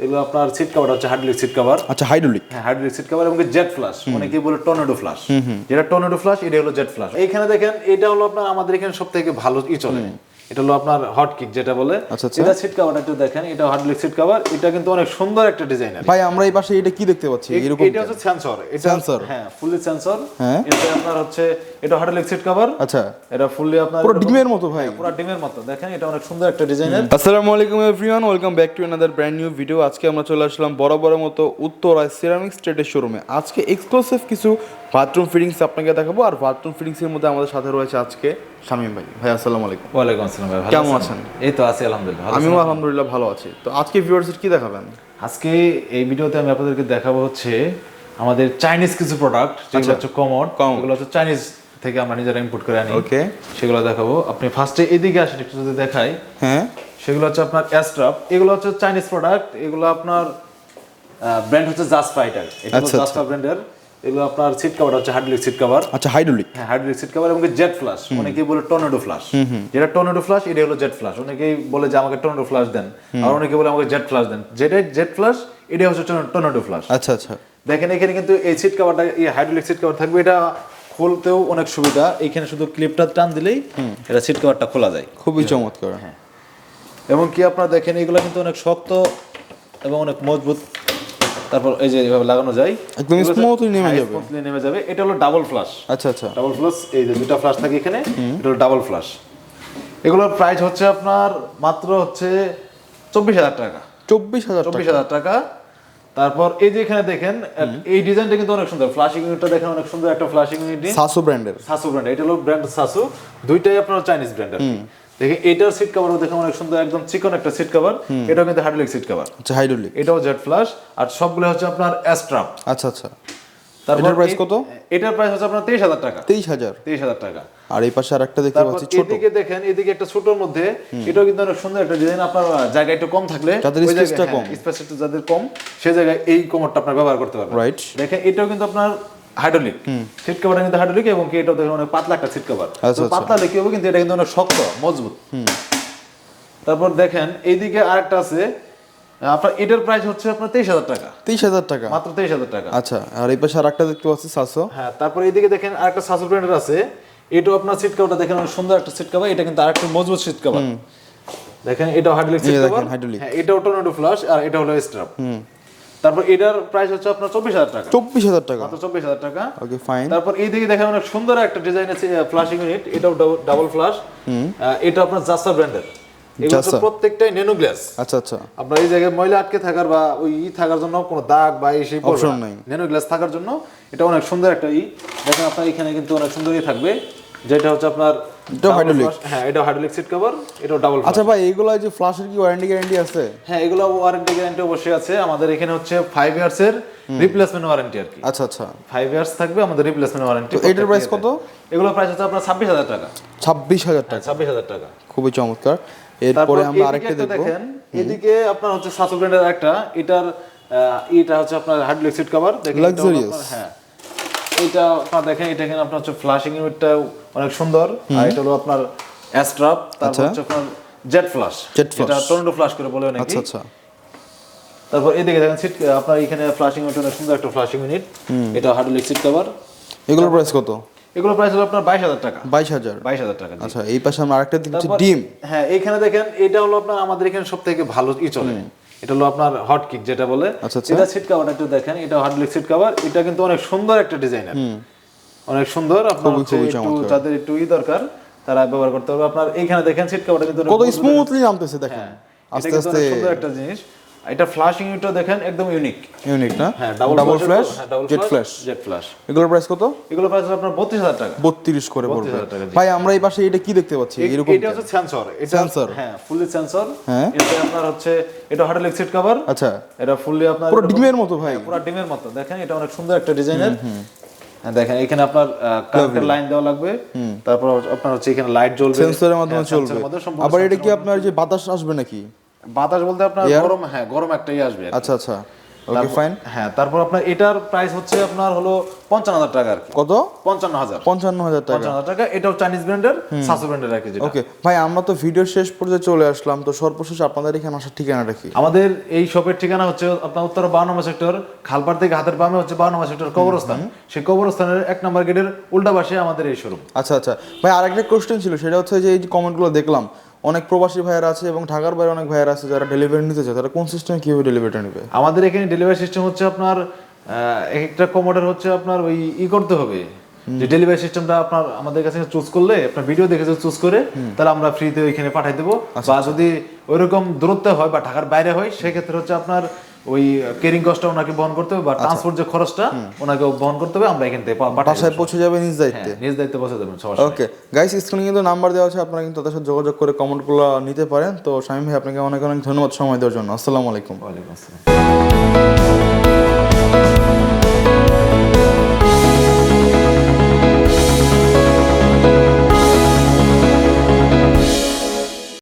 এগুলো আপনার seat cover হচ্ছে হাইড্রোলিক সিট কভার আচ্ছা হাইড্রোলিক হ্যাঁ হাইড্রোলিক সিট কভার এবং জেট ফ্লাশ অনেকে বলে টর্নেডো ফ্লাশ যেটা টর্নেডো ফ্লাশ এটা হলো জেট ফ্লাশ এইখানে দেখেন এটা হলো আপনার আমাদের এখানে সব থেকে ভালো ই চলে। এটা হলো আপনার হট কিক যেটা বলে। আচ্ছা, আচ্ছা। এটা সিট কভারটা একটু দেখেন এটা হাইড্রোলিক সিট কভার এটা কিন্তু অনেক সুন্দর একটা ডিজাইনার ভাই আমরা এই পাশে এটা কি দেখতে পাচ্ছি? এরকম এটা হচ্ছে সেন্সর এটা Sensor? হ্যাঁ ফুললি সেন্সর। এটা আপনার হচ্ছে এটা হাইড্রোলিক সিট কভার আচ্ছা। এটা ফুললি আপনার পুরো ডিমের মতো ভাই। হ্যাঁ, পুরো ডিমের মতো। দেখেন এটা অনেক সুন্দর একটা ডিজাইনের আসসালামু আলাইকুম everyone welcome back to another brand new video আজকে আমরা চলে আসলাম বড় বড় মতো উত্তরায় সিরামিক স্টেটের শোরুমে আজকে এক্সক্লুসিভ কিছু বাথরুম ফিটিংস আপনাকে দেখাবো। আর বাথরুম ফিটিংসের মধ্যে আমাদের সাথে রয়েছে আজকে শামীম ভাই। ভাই আসসালামু আলাইকুম। ওয়ালাইকুম আসসালাম ভাই কেমন আছেন? এই তো আছি আলহামদুলিল্লাহ আমিও আলহামদুলিল্লাহ ভালো আছি। তো আজকে ভিউয়ার্সের কি দেখাবেন? আজকে এই ভিডিওতে আমি আপনাদেরকে দেখাবো হচ্ছে আমাদের চাইনিজ কিছু প্রোডাক্ট যেগুলো হচ্ছে কমোড Commode। এগুলো হচ্ছে চাইনিজ থেকে আমরা নিজেরা ইম্পোর্ট করে আনি। ওকে সেগুলো দেখাবো। আপনি ফার্স্টে এদিকে আসেন একটু যদি দেখাই। হ্যাঁ। সেগুলো হচ্ছে আপনার অ্যাস্ট্রাপ এগুলো হচ্ছে চাইনিজ প্রোডাক্ট এগুলো আপনার ব্র্যান্ড হচ্ছে জাস্ট ফাইটার এটা আচ্ছা, জাস্ট ব্র্যান্ডের এগুলো আপনার সিট কভার হচ্ছে হাইড্রোলিক সিট কভার আচ্ছা হাইড্রোলিক হ্যাঁ হাইড্রোলিক সিট কভার এবং জেট ফ্লাশ অনেকেই বলে টর্নেডো ফ্লাশ যেটা টর্নেডো ফ্লাশ এটা হলো জেট ফ্লাশ অনেকেই বলে যে আমাকে টর্নেডো ফ্লাশ দেন। আর অনেকে বলে আমাকে জেট ফ্লাশ দেন। যেটা জেট ফ্লাশ এটা হচ্ছে টর্নেডো ফ্লাশ আচ্ছা আচ্ছা। দেখেন এখানে কিন্তু এই সিট কভারটা এই হাইড্রোলিক সিট কভার থাকবে। এটা খুলতেও অনেক সুবিধা। এখানে শুধু ক্লিপটা টান দিলেই এটা সিট কভারটা খোলা যায়। খুবই চমৎকার। এবং কি আপনারা দেখেন এগুলো কিন্তু অনেক শক্ত এবং অনেক মজবুত তারপর এই যে এভাবে লাগানো যায় একদম smoothly নেমে যাবে। smoothly নেমে যাবে। এটা হলো ডাবল ফ্লাশ আচ্ছা আচ্ছা। ডাবল ফ্লাশ এই যে দুটো ফ্লাশ থাকে এখানে এটা হলো ডাবল ফ্লাশ এগুলোর প্রাইস হচ্ছে আপনার মাত্র হচ্ছে চব্বিশ হাজার টাকা। চব্বিশ হাজার চব্বিশ টাকা হাজার টাকা। তারপর এই যে এখানে দেখেন এই ডিজাইনটা কিন্তু অনেক সুন্দর। ফ্লাশিং ইউনিটটা দেখেন অনেক সুন্দর একটা ফ্লাশিং ইউনিট সাসো ব্র্যান্ডের সাসু ব্র্যান্ড এটা হলো ব্র্যান্ড সাসু দুইটাই আপনার চাইনিজ ব্র্যান্ড দেখে এটার সিট কভারও দেখেন অনেক সুন্দর একদম চিকন একটা সিট কভার এটাও কিন্তু হাইড্রোলিক সিট কভার আচ্ছা হাইড্রোলিক এটাও জেট ফ্লাশ আর সবগুলো হচ্ছে আপনার অ্যাস্ট্রাপ আচ্ছা আচ্ছা। তারপর এই- কত? এটার প্রাইস হচ্ছে আপনার তেইশ হাজার টাকা। তেইশ হাজার? তেইশ হাজার টাকা। আর এই পাশে আর একটা দেখতে পাচ্ছি ছোট। এদিকে দেখেন এদিকে একটা ছোটর মধ্যে এটাও কিন্তু অনেক সুন্দর একটা ডিজাইন আপনার জায়গা একটু কম থাকলে যাদের ওই জায়গায়- space টা হ্যাঁ, কম। একটু যাদের কম সেই জায়গায় এই কোমরটা আপনার ব্যবহার করতে পারবেন। রাইট দেখেন এটাও কিন্তু আপনার হাইড্রোলিক সিট কভারটা কিন্তু হাইড্রোলিক এবং কি দেখেন অনেক পাতলা একটা সিট কভার আচ্ছা, আচ্ছা। পাতলা হলে কি হবে কিন্তু এটা কিন্তু অনেক শক্ত মজবুত। তারপর দেখেন এইদিকে আরেকটা আছে আপনার এটার প্রাইস হচ্ছে আপনার তেইশ হাজার টাকা। তেইশ হাজার টাকা? মাত্র তেইশ হাজার টাকা। আচ্ছা আর এই পাশে আর একটা দেখতে পাচ্ছি সাতশো হ্যাঁ তারপর এইদিকে দেখেন আরেকটা সাসুর ব্র্যান্ডের আছে। এটাও আপনার সিট কভারটা দেখেন অনেক সুন্দর একটা সিট কভার এটা কিন্তু আরেকটা মজবুত সিট কভার দেখেন এটাও হাইড্রোলিক সিট কভার। হ্যাঁ এটাও টর্নেডো ফ্লাশ আর এটা হলো স্ট্রাপ তারপর এটার প্রাইস হচ্ছে আপনার চব্বিশ হাজার টাকা। চব্বিশ হাজার টাকা। মাত্র চব্বিশ হাজার টাকা। ওকে ফাইন তারপর এই দিকে দেখেন অনেক সুন্দর একটা ডিজাইন আছে ফ্লাশিং ইউনিট এটাও ডাবল ফ্লাশ এটা আপনার জাসা ব্র্যান্ডের এগুলো প্রত্যেকটাই নেনো গ্লাস আচ্ছা আচ্ছা। আপনার এই জায়গায় ময়লা আটকে থাকার বা ওই ই থাকার জন্য কোনো দাগ বা এই সেই নাই। নেনো গ্লাস থাকার জন্য এটা অনেক সুন্দর একটা ই। দেখেন আপনার এখানে কিন্তু অনেক সুন্দরই থাকবে। যেটা হচ্ছে আপনার hydraulic। flush- হ্যাঁ এটা হাইড্রোলিক সিট কভার এটাও ডাবল আচ্ছা ভাই এইগুলো যে ফ্লাশের কি ওয়ারেন্টি গ্যারান্টি আছে? হ্যাঁ এগুলো ওয়ারেন্টি গ্যারান্টি অবশ্যই আছে। আমাদের এখানে হচ্ছে ফাইভ ইয়ার্স এর রিপ্লেসমেন্ট ওয়ারেন্টি আর কি। আচ্ছা আচ্ছা। ফাইভ ইয়ার্স থাকবে আমাদের রিপ্লেসমেন্ট ওয়ারেন্টি এটার price কত? এগুলো প্রাইস হচ্ছে আপনার ছাব্বিশ হাজার টাকা। ছাব্বিশ হাজার টাকা। ছাব্বিশ হাজার টাকা। খুবই চমৎকার। এরপরে আমরা আরেকটা দেখব। দেখেন এদিকে আপনার হচ্ছে সাসু ব্র্যান্ডের একটা এটার এটা হচ্ছে আপনার হাইড্রোলিক সিট কভার দেখেন। আপনার- হ্যাঁ। এটা আপনার দেখেন এটা এখানে আপনার হচ্ছে ফ্লাশিং ইউনিটটা অনেক সুন্দর। আর এটা হলো আপনার অ্যাস্ট্রাপ তারপর আচ্ছা। হচ্ছে আপনার জেট ফ্লাশ এটা টর্নেডো ফ্লাশ করে বলে নাকি আচ্ছা আচ্ছা। তারপর এদিকে দেখেন সিট আপনার এখানে ফ্লাশিং ইউনিট অনেক সুন্দর একটা ফ্লাশিং ইউনিট এটা হাইড্রোলিক সিট কভার এগুলোর প্রাইস কত? এগুলো প্রাইস হলো আপনার বাইশ হাজার টাকা। বাইশ হাজার। বাইশ হাজার টাকা আচ্ছা এই পাশে আমরা আরেকটা দেখছি ডিম। হ্যাঁ এইখানে দেখেন এটা হলো আপনার আমাদের এখানে সব থেকে ভালো ই চলে। এটা হলো আপনার হট কিক যেটা বলে। আচ্ছা, আচ্ছা। এটা সিট কভারটা একটু দেখেন এটা হাইড্রোলিক সিট কাভার এটা কিন্তু অনেক সুন্দর একটা ডিজাইনার অনেক সুন্দর আপনার হচ্ছে একটু। যাদের একটু ই দরকার তারা ব্যবহার করতে পারবে। আপনার এইখানে দেখেন সিট কাভারটা কিন্তু কত স্মুথলি নামতেছে দেখেন। হ্যাঁ আস্তে আস্তে সুন্দর একটা জিনিস। এটা ফ্লাশিং ইউনিটটা দেখেন একদম ইউনিক ইউনিক না? হ্যাঁ double flush jet flush jet flush এগুলোর প্রাইস কত? এগুলো প্রাইস আপনার বত্রিশ হাজার টাকা। বত্রিশ করে পড়বে 32,000। ভাই আমরা এই পাশে এটা কি দেখতে পাচ্ছি? এরকম এটা হচ্ছে সেন্সর এটা Sensor? হ্যাঁ ফুললি সেন্সর হ্যাঁ। এটা আপনার হচ্ছে এটা হাইড্রোলিক সিট কভার আচ্ছা। এটা ফুললি আপনার পুরো ডিমের মতো ভাই। হ্যাঁ, পুরো ডিমের মতো। দেখেন এটা অনেক সুন্দর একটা ডিজাইনের। হ্যাঁ দেখেন এখানে আপনার কারেন্টের লাইন দেওয়া লাগবে। তারপর আপনার হচ্ছে এখানে লাইট জ্বলবে। সেন্সরের মাধ্যমে হ্যাঁ, চলবে। আবার এটা কি আপনার যে বাতাস আসবে নাকি? বাতাস বলতে আপনার গরম হ্যাঁ গরম একটাই আসবে আচ্ছা আচ্ছা। ওকে ফাইন হ্যাঁ তারপর আপনার এটার প্রাইস হচ্ছে আপনার হলো পঞ্চান্ন হাজার টাকা আর কত? পঞ্চান্ন হাজার। পঞ্চান্ন হাজার টাকা। পঞ্চান্ন টাকা। এটাও চাইনিজ ব্র্যান্ডের সাসু ব্র্যান্ডের আর কি ওকে ভাই আমরা তো ভিডিও শেষ পর্যায়ে চলে আসলাম তো সর্বশেষ আপনাদের এখানে আসার ঠিকানাটা কি? আমাদের এই শপের ঠিকানা হচ্ছে আপনার উত্তর বারো নম্বর সেক্টর খালপাড় থেকে হাতের বামে হচ্ছে বারো নম্বর সেক্টর কবরস্থান। সেই কবরস্থানের এক নম্বর গেটের উল্টা পাশে আমাদের এই শোরুম আচ্ছা আচ্ছা। ভাই আরেকটা কোশ্চেন ছিল সেটা হচ্ছে যে এই কমেন্টগুলো দেখলাম অনেক প্রবাসী ভাইয়েরা আছে এবং ঢাকার বাইরে অনেক ভাইয়েরা আছে যারা ডেলিভারি নিতে চায় তারা কোন সিস্টেমে কীভাবে ডেলিভারিটা নেবে? আমাদের এখানে ডেলিভারি সিস্টেম হচ্ছে আপনার এক একটা কমোডার হচ্ছে আপনার ওই ই করতে হবে। যে ডেলিভারি সিস্টেমটা আপনার আমাদের কাছে চুজ করলে আপনার ভিডিও দেখে যদি চুজ করে তাহলে আমরা ফ্রিতে ওইখানে পাঠাই দেবো। বা যদি ওইরকম দূরত্ব হয় বা ঢাকার বাইরে হয় সেক্ষেত্রে হচ্ছে আপনার ওই কেরিং কস্টটা ওনাকে বহন করতে হবে বা ট্রান্সপোর্ট যে খরচটা ওনাকে বহন করতে হবে আমরা এখান থেকে বাসায় পৌঁছে যাবে নিজ দায়িত্বে? হ্যাঁ, নিজ দায়িত্বে পৌঁছে দেবেন সমস্যা ওকে গাইস স্ক্রিনে কিন্তু নাম্বার দেওয়া আছে আপনারা কিন্তু তাদের সাথে যোগাযোগ করে কমেন্টগুলো নিতে পারেন। তো শামীম ভাই আপনাকে অনেক অনেক ধন্যবাদ সময় দেওয়ার জন্য। আসসালামু আলাইকুম। ওয়ালাইকুম আসসালাম।